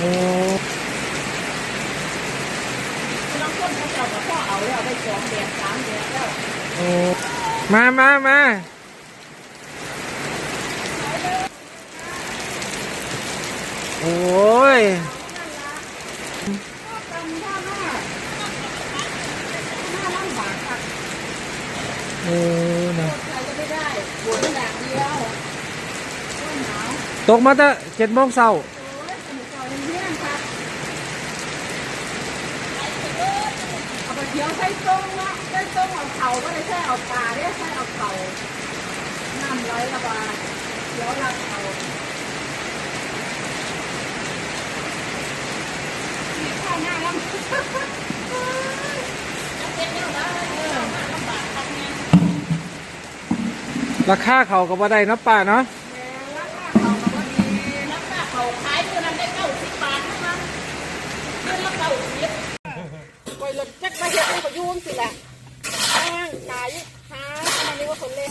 โอ้บางคนเขาเจ้ากับพ่อเอาแล้วได้สองเดือนสามเดือนแล้วโอ้มามามาโอ้ยทำท่าหน้าหน้าลำบากค่ะโอ้นะ ใครจะไม่ได้ฝนแบบเดียวต้นหนาว ตกมาตั้งเจ็ดโมงเช้า โอ้ยสนุกต่อเพื่อนค่ะเอาไปเที่ยวใส่ตรงละใส่ ตรงเอาเข่าก็ได้ใช่เอาปลาได้ใช่เอาเข่าน้ำไหลระบายเดี๋ยวรักเข่าข้าวหน้าลำราคาเขาก็บ่ได้นะป้าเนาะ เขาขายเดือนละได้เก้าสิบบาทเท่านั้นเดือนละเก้าสิบปล่อยรถจักรมาเฮ็ดให้เขายุ่งสิล่ะแม่งขายหาทำไมนี่ว่าคนเล่น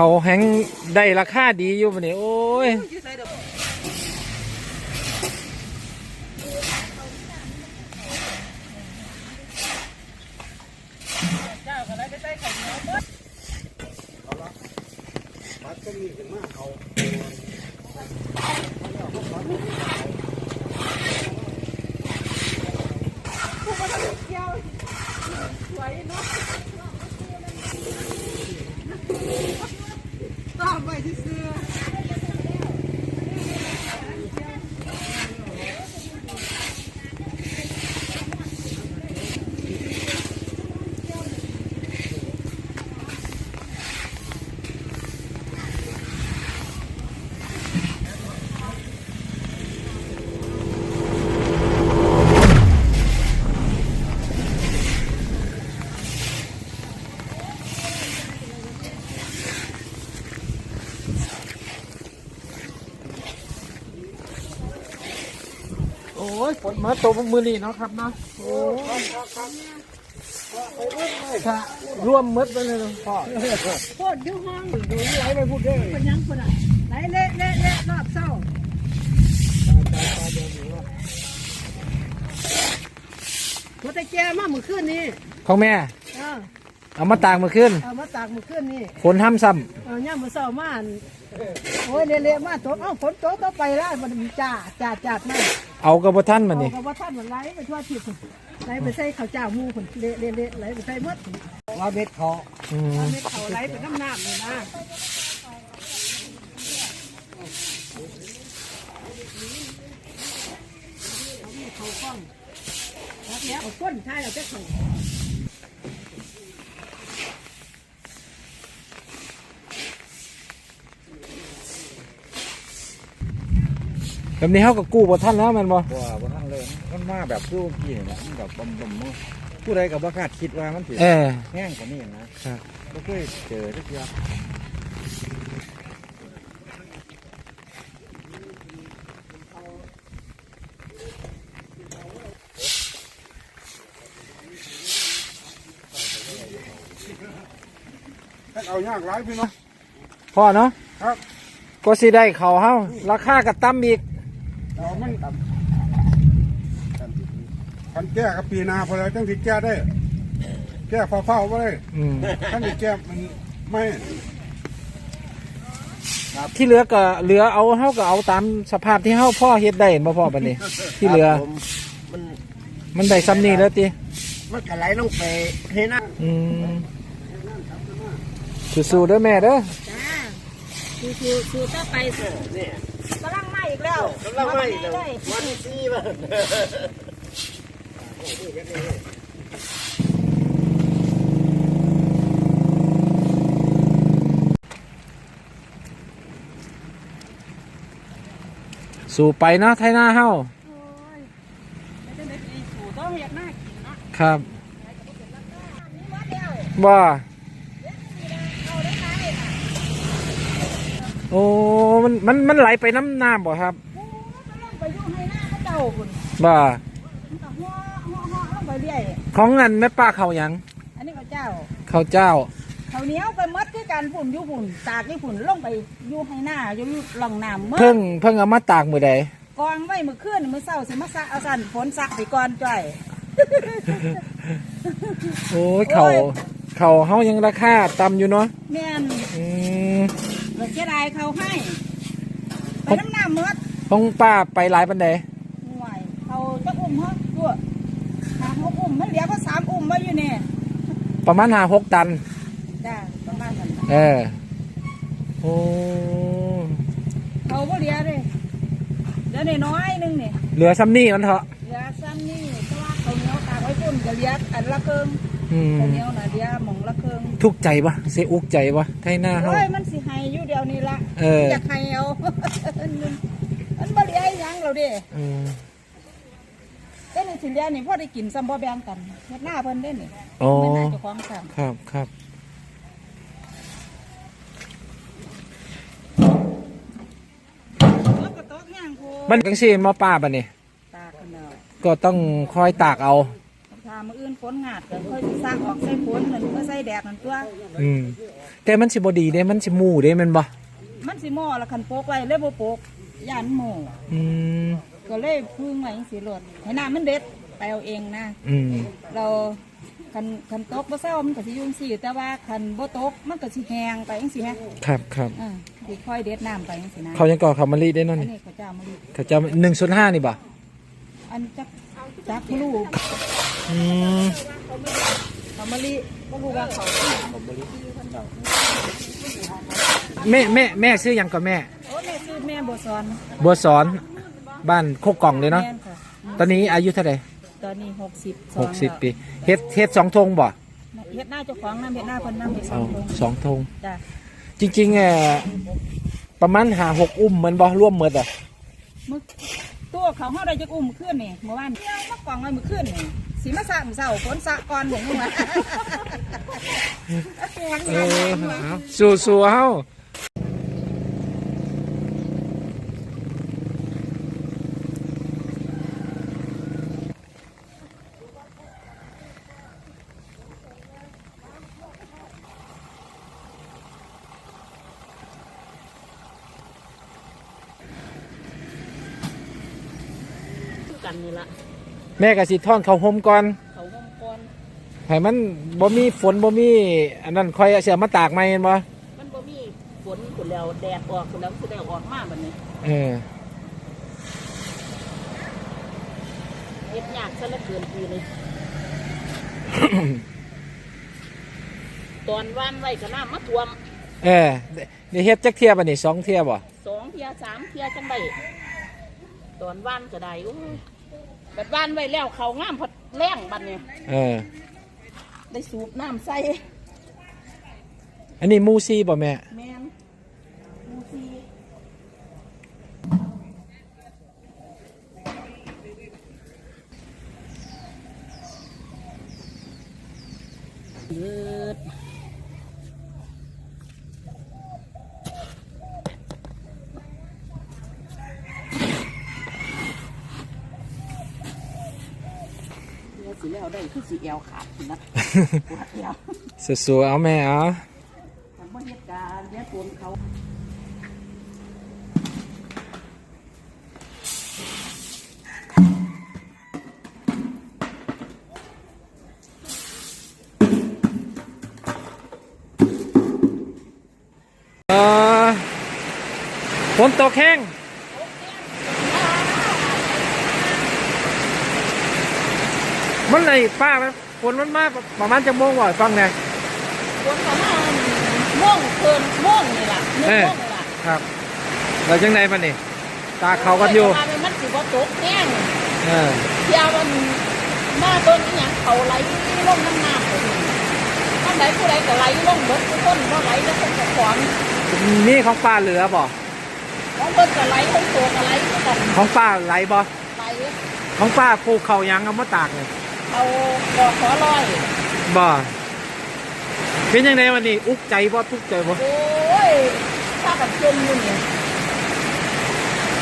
เขาแห้งได้ราคาดีอยู่บัดนี้โอ้ยส่ดอกตาม ไป โอ้ยฝนมาตกมือนี่เนาะครับเนาะโอ้ยค่ะร่วมหมดไปเลยพ่อโคตรยุ่งห้องดูไหลไปพูดด้วยเป็นยังคนอะไหลเละเละเละรอบเศร้าพอตะแกมาเมื่อคืนนี้ของแม่เออเอามาตากมาขึ้นเอามาตากเมื่อคืนนี้ฝนห้ำซ้เอาย่ามมื่อเช้ามาอั่นโอ้ยเละๆมาตกเอ้าฝนตกก็ไปแล้วมันจ้าจ้าจ้ามาำ เอากระบท่านมาเอานี่กับว่าท่านมันไหลไปทั่วทิศไหลไปใส่ข้าวเจ้าหมูคนเละเละเละไหลไปใส่หมดว่าเบ็ดเขาอืมเม็ดเขาไหลไปน้ำน้ำเลยนะเขามีเขาคล้องแล้วเนี้ยเอาก้นใช่เราจะเข แบบนี้เขาก็กู้บ่ท่านแล้วแมันบ่บ่บ่ทั้งเลยมันมาแบบคือเมื่อกี้นี่แหละมันแบบบ่มๆผู้ใดก็บ่คาดคิดว่ามันสิเออ แห้งกว่านี้นะครับ บ่เคยเจอสักเทื่อเอายากหลายพี่น้อง พ่อเนาะครับ ก็สิได้เขาเฮาราคาก็ต่ำอีก เอามัน คันแก้กับปีหนาพอแล้วจังสิแก้ได้ แก้เฝ้าๆไว้เลยอืมคันสิแก้มันไม่ที่เหลือก็เหลือเอาเฮาก็เอาตามสภาพที่เฮาพ่อเฮ็ดได้เห็นบ่พ่อบัดนี้ ที่เหลือครับผมมันมันได้ซ้ำนี้แล้วติมันก็ไหลลงไปให้น้อืมสู้ๆเด้อแม่เด้อจ้าคือคือคือถ้าไปำนี่กำลังมาอีกแล้วกำลังไหวแล้ววันที่สี่บ่ สู่ไปเนาะไทยนาเฮาโอ้ยไม่ได้ไปสู่ต้องอยากน่ากินเนาะครับนี่วัดเดียวบ่เอาได้ไหมโอ้ มัน มัน มันไหลไปน้ำน้ำบ่ครับโอ้ก็ลงไปอยู่ให้หน้า ของเงินแม่ป้าเขาหยัง อันนี้เขาเจ้าเขาเจ้า เขาเขาวเหนี้ยวไปหมดคือกันฝุ่นอยู่ฝุ่นตากอยู่ฝุ่นลงไปอยู่ให้หน้าอยู่อยู่หลังน้ำหมดเพิ่งเพิ่งเอามาตากมือใดกองไว้มื้อคืนมื้อเช้าสิมาซักเอาสั่นฝนซักไปก่อนจ้อย โอ้ยเขาโอ้ย เขาเฮายังราคาต่ำอยู่เนาะแม่นอืมเราเสียดายเขาให้ ไปน้ำน้ำหมดของป้าไปหลายปันใด ห่วยเขาจะอุ้มเหรอตัวหา เขาอุ้มมันเหลือก็สามอุ้มไว้อยู่เนี่ยประมาณหาหกตัน จ้าประมาณนั้นเออ โอ้เขาก็เหลือเลยเหลือน้อยๆนึงเนี่ยเหลือซ้ำนี่มันเถอะเหลือซ้ำนี่เพราะว่าเขาวเหนียวตากไว้ปุ่นก็เหลืออันละเครึ่งอืมเขาวเหนียวน่ะเหลือหมองละเครึ่งทุกข์ใจปะเสียอุกใจปะไทยหน้าเฮาโอ้ยมันสิให้อยู่เดียวนี่ละเออ อยากให้เอา มันบ่เหลืออีหยังเราเด้ อืม เอ้นี่สิเหลือนี่พ่อได้กินซ้ำบ่แบ่งกันเฮ็ดหน้าเพิ่นเด้นี่โอ้ไม่น่าเจะของซ้ำครับครับแล้วก็ตกย่างโพมันกังซีมาป้าปะนี่ตากกันแล้วก็ต้องคอยตากเอา ถ้ามื้ออื่นฝนงาดก็ค่อยสิซักออกใส่ฝนนั่นก็ใส่แดดนั่นตัว อืม แต่มันสิบดีเด้ มันสิหมู่เด้แมันบ่มันสิหม้อละคันโปกไว้เลยบ่โปกย่านหม้ออืม ก็เลยพึ่งไว้จังซี่โลดให้น้ามันเด็ดไปเอาเองนะ อืม เราคันคันตกบ่เซามันก็สิอยุ่จั่งซี่แต่ว่าคันบ่ตกมันก็สิแห้งไปจังซี่ฮะครับครับอ่าสิค่อยเด็ดน้ำไปจังซี่นะเขายังก่อเขาวมารีได้เนั่นอันนี่นี้เขาเจ้ามาลีเขาจะหนึ่งส่วนห้านี่บ่อันจักจักบ่รู้อืมเขามาลีบ่รู้ว่าเขาแม่แม่แม่ซื้อหยังกับแม่โอ้แม่ชื่อแม่บัวสอนบัวสอน บ้านโคกกล่องเลยเนาะแม่ค่ะตอนนี้อายุเท่าไหร่ตอนนี้60หกสิบปีเฮ็ดเฮ็ดสองธงบ่เฮ็ดหน้าเจ้าของน้ำเฮ็ดหน้าเพิ่นน้ำเฮ็ดสอเอางตรงสองธงจ้ะจริงๆเอ่อประมาณหาหกอุ้มเหมือนบ่ร่วมหมดอะมึกตัวเขาเฮาได้จักอุ้มมื้อคืนนี่เมื่อวานเที่ยวมากองไว้มื้อคืนนี่สิมาสะมื้อเช้าฝนสะก่อนบ่ฮู้ว่าเออเอาสู้สู้เฮา กันนี่ละแม่ก็สิท่อนเขาวห่มก่อนเขาห้องก่อนให้มันบ่มีฝนบ่มีอันนั้นค่อยเอาเสียมาตากใหม่แม่นบ่มันบ่มีฝนฝนแล้วแดดออกฝนแล้วสิได้ออกมาบัดนี้เออเฮ็ดยากซะเหลือเกินปีนี้ ตอนว่านไว้ก็น้ำมาท่วมเออนี่เฮ็ดจักเที่ยบ่นี่สองเที่ยบ่สองเทียสามเทียจังไดตอนว่านก็ได้โอ้ย บัดว่านไว้แล้วเขางามพอดแรงบัดเนี่ยเออ ได้สูบน้ำใส่ อันนี้หมูซีบ่แม่ แมนมูซียืดเดี๋ยว สิแล้วได้คือสีเอวขาดนะปวดเอวสู้ๆเอาแม่เอาทำบริการเนี่ยตัวเขาฝนตกแห้ง มันไหนป้าไหมฝนมันมาประมาณจะโมงว่ะฟังไงตัวเขามาม่วงเกินม่วงนี่ล่ะเนื้อเออม่วงนี่ล่ะครับเราจังไดมันนี่ตาเขากันอยู่เวลามันสิบ่ตกแห้งเออเที่ยวมันมาต้นอหย่างเขาไหลลงน้ำน้ำไปนี่ท่านใดผู้ใดก็ไหลลงเบิดทุกคนบ่ไหลแล้วคนก็ขวางนี่ของป้าเหลือบ่ของเพิ่นก็ไหลของตัวก็ไหลก็ต้องของป้าไหลบ่ไหลของป้าปลูกเขาวยังเอามาตากเลย เอากอขอลอยบ่ เป็นยังไงวันนี้ อุกใจบ่ทุกข์ใจบ่ โอ้ยถ้ากันจมอยู่นี่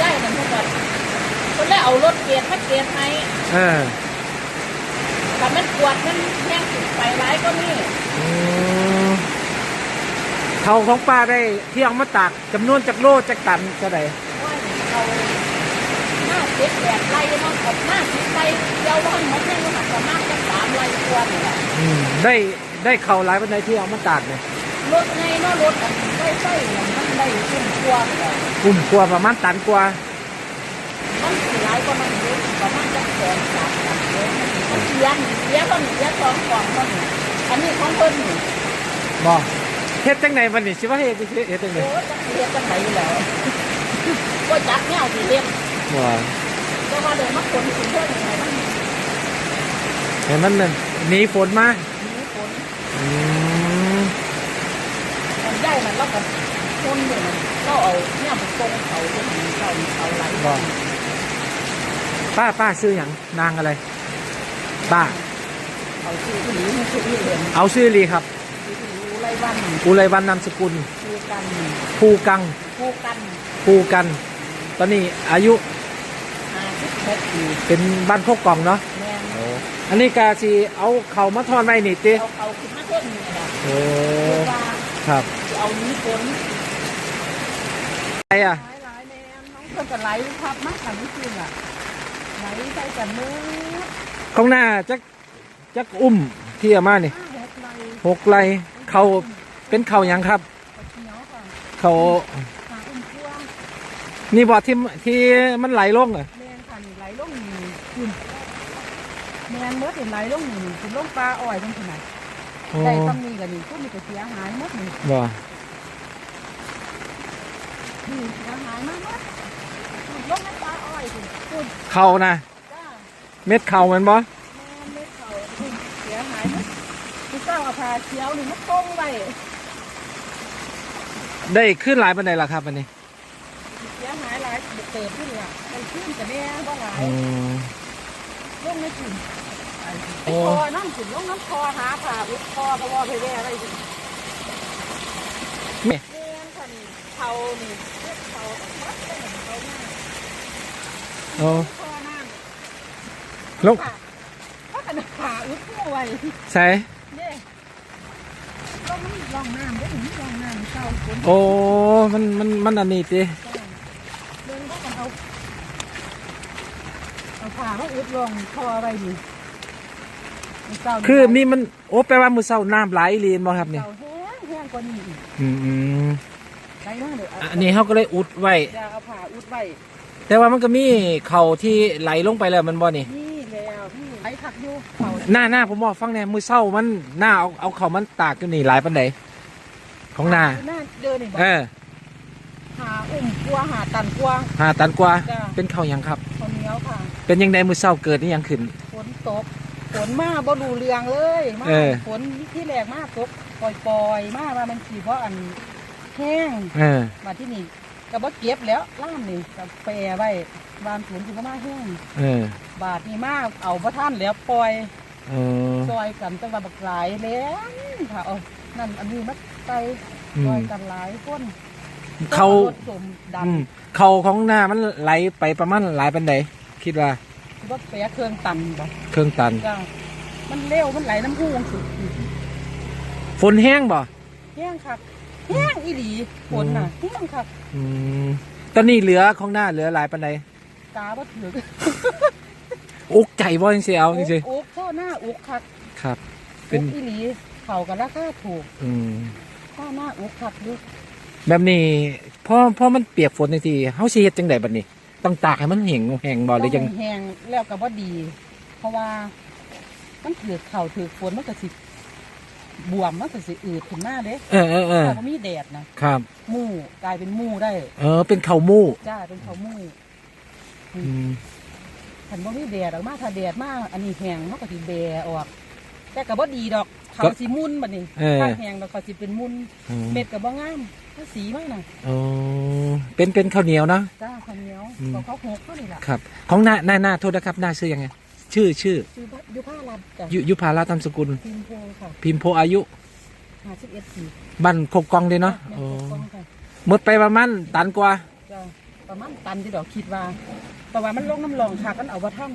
ย้ายกันเท่ากันเพิ่นได้เอารถเกียร์มาเกียร์ให้เออแต่มันปวดมันแห้งสุดไปร้ายก็นี่อืมเขาของป้าได้ที่เอามาตากจำนวนจากโลจากตันจะไดว่าเราหน้า เจ็ดแปดไร่เนาะกับหน้าสิบไร่เดียวบ้านมันแค่หักประมาณจะสามไร่กว่านี่แหละอืมได้ได้เข่าหลายปันไดที่เอามาตากเนี่ยรถในเนาะรถอันไฟไฟเนี่ยมันได้ขึ้นกว่าเลยกลุ่มกลัวประมาณตันกว่ามันสิหลายกว่ามันเยอะประมาณจะสองสามตันเยอะมันเสียนเสียต้นเสียสองกล่องต้นนี่อันนี้ของเพิ่นนี่บ่เฮ็ดจังไหนวันนี้สิว่าเฮ็ดเฮ็ดจังไหนโอ้จะเสียกันไหนแล้วก็จักแนวสิเรียนว่า แต่ว่าเดี๋ยวมันคนสิเพิ่นไหนมันเห็นมันนั่นหนีฝนมามีคนอืมมันได้มันแล้วก็คนเนี่ยมันเราเอาเนี่ยมันตรงเขาที่มันเขาเขาไหลบ่ป้าป้าซื้อหยังนางอะไร ป้าเขาชื่อที่หนีมันชื่อที่เรียนเอาชื่อลีครับ ชื่อที่รู้ไรวันอุไรวันนามสกุลคู่กันภูกัง คู่กัน ภูกัน ตอนนี้อายุ ห้าสิบหกปีเป็นบ้านโคกกล่องเนาะแม่นอันนี้กาสิเอาเขามาทอนไว้นี่ติเอาเอาขึ้นมาเพิ่มนี่แหละโอ้เรียกว่าครับจะเอานี้คนอะไรอะหลายหลายแม่น้องเพิ่นก็ไหลพับมากค่ะนี่คืออะไหลใส่กันมือข้างหน้าจักจักอุ้มที่เอามานี่ห้าหกไหลหกไรเขาเป็นเขาหยังครับกระเทียวค่ะเขาหาอุ้มพ่วงนี่บ่ที่ที่มันไหลลงอะ คุณแม่นเมื่อเห็นไหลลงนี่คุณลงปลาอ้อยจังขนาดโอ้ได้ตำหนิกันนี่พวกนี้ก็เสียหายหมดนี่บ่นี่เสียหายมากหมดคุณลงน้ำปลาอ้อยคุณคุณเขานะจ้าเม็ดเขาแมันบ่แม่นเม็ดเขาคุณเสียหายหมดคุณเจ้าเอาผ้าเขียวนี่มาต้งไว้ได้ขึ้นหลายปันไดล่ะครับอันนี้เสียหายหลายเติบขึ้นละมันขึ้นแต่แม่บ่หลายอืม ลงไม่ถึงไอ้โอ้คอน้ำถึงลงน้ำคอหาผ่าอุดคอก็ว่าไปแว่อะไรสิแม่เลี้ยงคันเขานี่เลือดเขาต้องมัดเลยเขาหน้าโอ้คอน้ลงำถ้ากันผ่าอุดคู่ไว้ใส่เนี่ยลงมันลองน้ำได้ถึงลองน้ำเข้าฝนโอ้มันมันมันอันนี้ติ เดินก็กันเอาเอาผ่ามาอุดลงคอไว้ดิเจ้านี่คือมีมันโอ้แปลว่ามือเศร้าน้ำไหลเรียนบ่ครับนี่เจ้าแห้งแห้งกว่านี้อีกอืมอืมได้มากเดี๋ยวเอาอันนี้เขาก็เลยอุดไว้จะเอาผ่าอุดไว้แต่ว่ามันก็มีเขาที่ไหลลงไปแล้วมันบ่นี่ นี่แล้วพี่ไอ้ผักอยู่เขาหน้าหน้าผมบอกฟังแน่มือเศร้ามันหน้าเอาเอาเขามันตากอยู่นี่หลายปันไดของหน้าหน้าเดินนี่บอกเออหาอุ่มกลัวหาตันกลัวหาตันกว่า จ้ะเป็นเขาหยังครับข้าวเหนียวค่ะ เป็นยังไงมือเศร้าเกิดนี่ยังขึ้น ฝนตก ฝนมาบ่ดูเรืองเลยมาเออ ฝนที่แรกมาตกปล่อยๆมาว่ามันขี่เพราะอันแห้งเออ มาที่นี่ก็บ่เก็บแล้วล่ามนี่ก็แปรไว้วานฝนที่บ่มาแห้งเออบาทนี่มาเอาบ่ทันแล้วปล่อยเออซอยกันจังว่าบักหลายแล้วค่ะเอานั่นอันนี้มาไปอืซอมยกันหลายคนเขารถสมดัน อืมเขาของหน้ามันไหลไปประมาณหลายปันได คิดว่ารถแปรเครื่องตันบ่เครื่องตันจ้ามันเร็วมันไหลน้ำหูงสุดฝนแห้งบ่แห้งครับแห้งอีหลีฝนน่ะแห้งครับอืมตอนนี้เหลือของหน้าเหลือหลายปันไดตาบ่ถึงอุกใจบ่จังซี่เอาจริงอุกเข้าหน้าอุกคักๆครับ เป็อุนกอีหลีเขากันราคาถูก อืมเข้าหน้าอุกคักดูแบบนี้พอพอมันเปียกฝนในทีเฮาสิเฮ็ดจังไดบัดนี้ ต้องตากให้มันแห้งแห้งบ่หรือยังแห้งๆแล้วก็บ่ดี เพราะว่ามันถือเข่าถือฝนมันก็สิบวมมันก็สิอืดขึ้นมาเด้เออเออเออถ้าบ่มีแดดนะครับหมู่กลายเป็นหมู่ได้ เออ เป็นข้าวหมู่จ้าเป็นเขาวหมู่อืมคันบ่มีแดดออกมาถ้าแดดมาอันนี้แห้งมันก็สิแบออก แต่ก็บ่ดีดอกเขาสิมุนบัดนี้เออถ้าแห้งแล้วเขาสิเป็นมุนเออเม็ดก็บ่งามถ้า สีมากน่ะอ๋อเป็นเป็นข้าวเหนียวเนาะจ้าข้าวเหนียวอืมก็เขาหกเท่านี้ล่ะครับ ของหน้าหน้าหน้าโทษนะครับหน้าชื่อยังไงชื่อชื่อชื่อว่ายุพารัตน์จ้ะยุยุพาราตามสกุล พิมพ์โพค่ะพิมพ์โพอายุ51ปีบ้านโคกกองเด้เนาะแม่อ๋อปกป้องค่ะหมดไปประมาณตันกว่าจ้าประมาณตันที่ดอกคิดว่าเพราะว่ามันลงน้ำรองค่ะกันเอาบ่ทัน